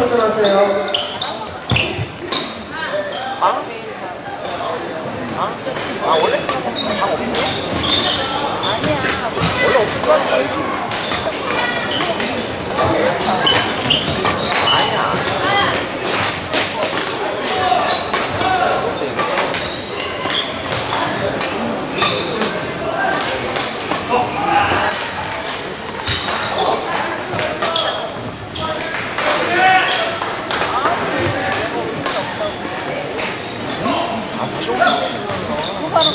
출전하세요. 아 원래 바로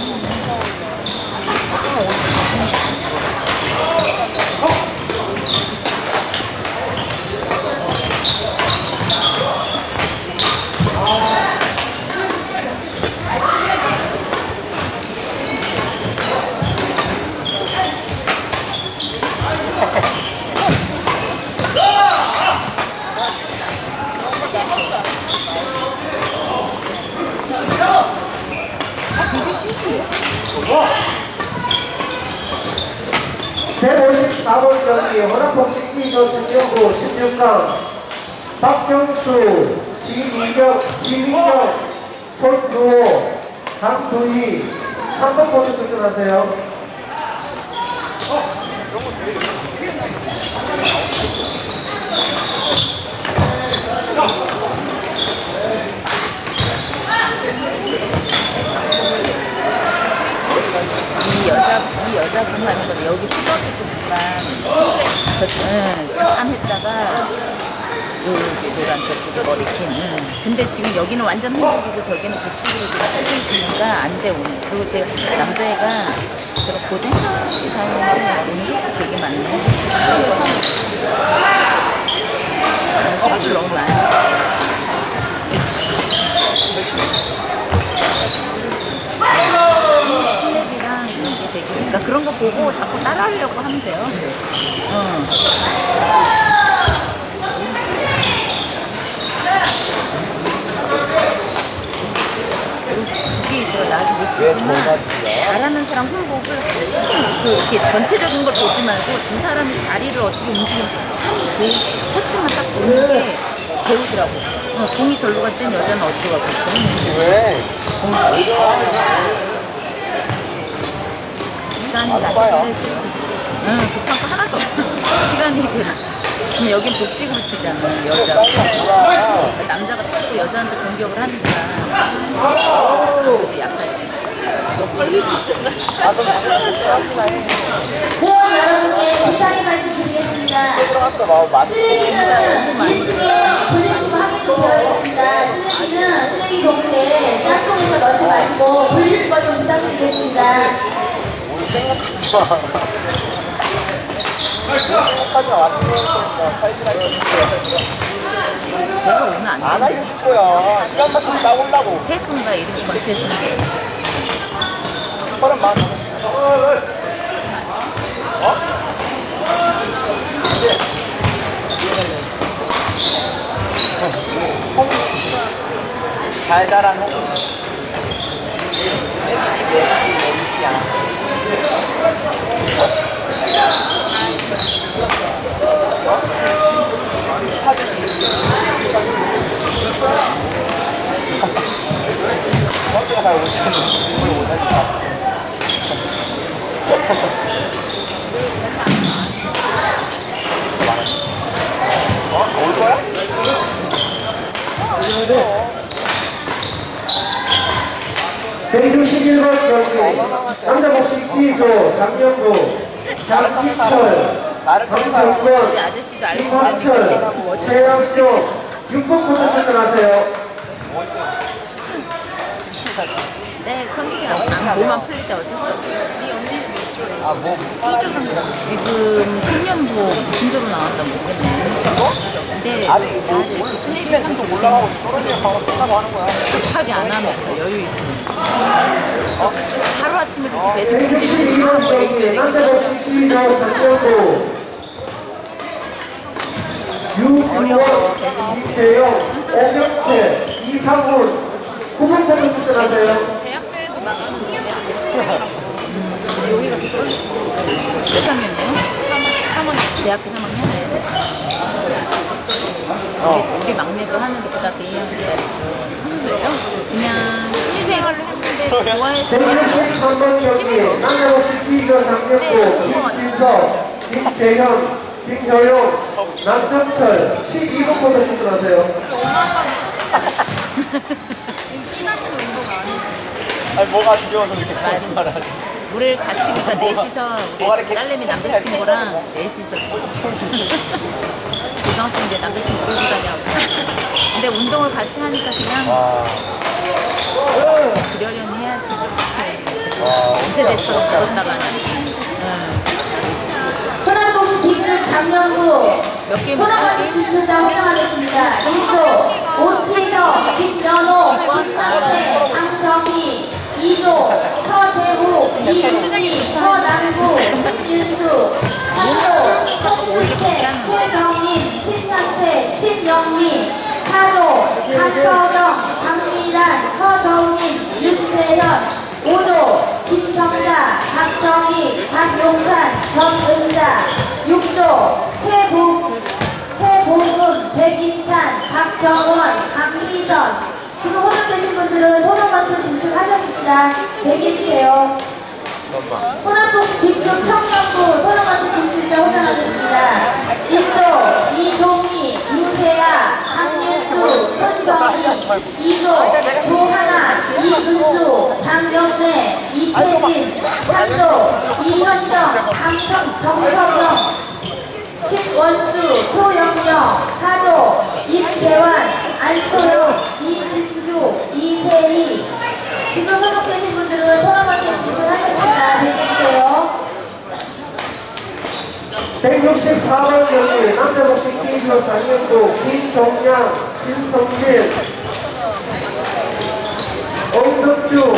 (154번) 경기 허락복식 T조 청년부 16강 박경수 지민경 지민경 손두호 강두희 3번 코트 출전하세요. 이 여자 이 여자분 하는 건 여기 약간 저 응, 잠깐 했다가 여기 노란 저쪽에 머리 긴. 응. 근데 지금 여기는 완전 한복이고 저기는 그냥 펴져 있으니까 안돼 오늘. 그리고 제가 남자애가 제가 고등학교 다니는 횟수 되게 많네. 횟수 너무 많아. 그러니까 그런 거 보고 자꾸 따라하려고 하면 돼요. 어. 그게 있더라 나도 못 치지만? 잘하는 사람 홍보를 그 이렇게 전체적인 걸 보지 말고 두 사람이 자리를 어떻게 움직이는 한그 코트만 딱 보는 게 배우더라고. 어, 공이 절로 갈 땐 여자는 있고. 왜? 시간이. 해줘요. 응, 급한 거 하나도 없어. 시간이 그, 근데 여긴 복식으로 치잖아, 여자. 남자가 자꾸 여자한테 공격을 하니까. 그래도 약하지. 아 지금 여러분께 부탁의 말씀 드리겠습니다. 쓰레기는 1층에 분리수거 하게끔 되어 있습니다. 쓰레기는 쓰레기 봉투에 짝꿍해서 넣지 마시고 분리수거 좀 부탁드리겠습니다. 생각하지 마. 생각하지 마. 왔는 거니까 칼질하기 내가 오늘 안안 된대. 알려줄 거야. 시간 맞춰서 나오려고. 태순가 이름이 권태순. 서른 만. 어? 달달한 홍씨 맵시 맵시 맵시야 어? 사주시 형제가 잘 오시는 걸 못하니까 어? 올 거야? (161번) 경기 남자 복식 T조 장영구 장기철 알고 김화철 최양표 6번 코트 출전하세요. 내 컨디션 안 몸만 풀릴 때 어쩔 수 없어. 네 언니는 몇 조예요? 아, 뭐, 지금 청년부 조로 나왔다 모르겠네. 근데 아직 뭐, 나를 스냅이 참좀 좋긴 올라가고 해. 떨어지면 바로 끝나고 하는 거야. 급하게 안 하면서 여유 있으니까. 하루 아침에 이렇게 배드 162번 경기 남자 복식 T조 장영구 유주원 김대영 오경태 이상훈 9번 코트 출전하세요. 대학교에도 나가는데 여기가 몇 학년이에요? 3학년. 대학교 3학년? 우리, 우리 막내도 하는데 고등학교 2학년짜리고 그냥 취생활을 했는데 좋아해서 163번 경기 남자복식 B조 장명구 김진석, 김재현, 김효용, 남정철 12번부터 추천하세요. 아니 뭐가 두려워서 이렇게 거짓말을 하지 물을 같이 그러니까 넷이서 우리 이렇게 딸내미 남자친구랑 넷이서 고등학생 이제 남자친구 끌고 다녀고 근데 운동을 같이 하니까 그냥 와, 그러려니 해야지. 호남복식 B급 장년부 몇 개만 토너먼트 할게 진출자 호명하겠습니다. 1조 오치석, 김연호, 김남태, 강정희 2조 서재우, 이윤미, 허남구, 신윤수 3조 홍수태, 최정인, 신현태, 신영미 4조 강서경, 박미란, 허정인, 윤재현 5조 김경자, 박정희, 박용찬, 정은자 6조 최복, 최복음, 백인찬, 박경원, 강희선 지금 호명되신 분들은 토너먼트 진출하셨습니다. 대기해주세요. 호남복 D급 청년부 토너먼트 진출자 호명하겠습니다. 1조 이종희, 유세아, 강윤수, 손정희 2조 조하나, 이근수, 장경래, 이태진 3조 이현정, 강성, 정석영 신원수, 조영영, 사조, 임대환, 안소영, 이진규, 이세희 지금 호명되신 분들은 토너먼트에 진출하셨습니다. 대기해주세요. 164번 경기 남자복식 B조 장명구 김종양, 신성진, 엄덕주,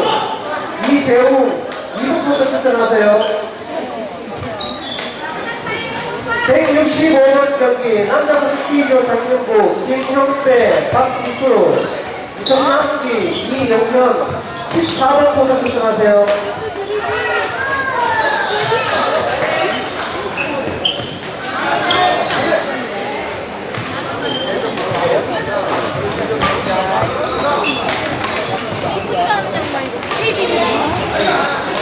이재웅 2번부터 추천하세요. 165번 경기 남자복식 B조 장명구 김형배, 박기수, 성남기, 이영현 14번부터 추천하세요.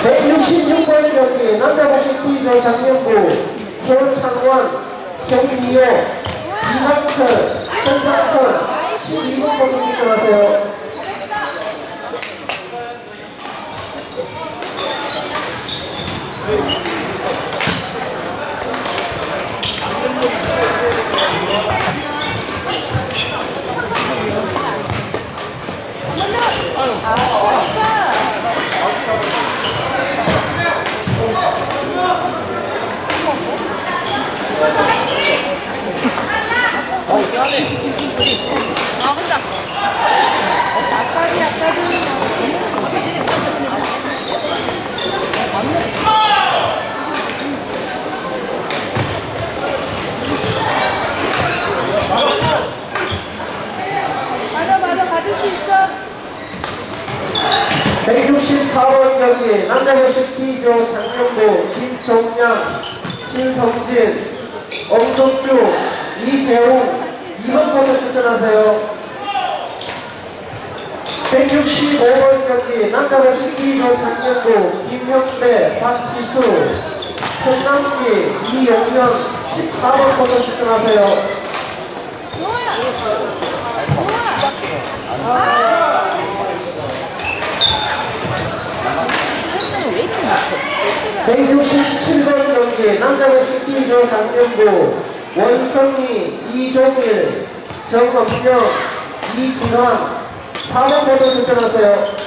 백 166번 경기 남자복식 B조 장명구 서창원, 송이호, 이만철, 손상선 12번부터 추천하세요. 아 혼자 맞아 맞아 가질 수 있어 164번 경기 남자복식 B조 장명구 김종양, 신성진, 엄덕주, 이재웅 2번부터 추천하세요. 165번 경기 남자복식 B조 장명구 김형배, 박기수, 성남기, 이용현 14번부터 추천하세요. 왜 이렇게 못해 167번 경기 남자복식 B조 장명구 원성희, 이종일, 정업경, 이진환 4번부터 추천하세요.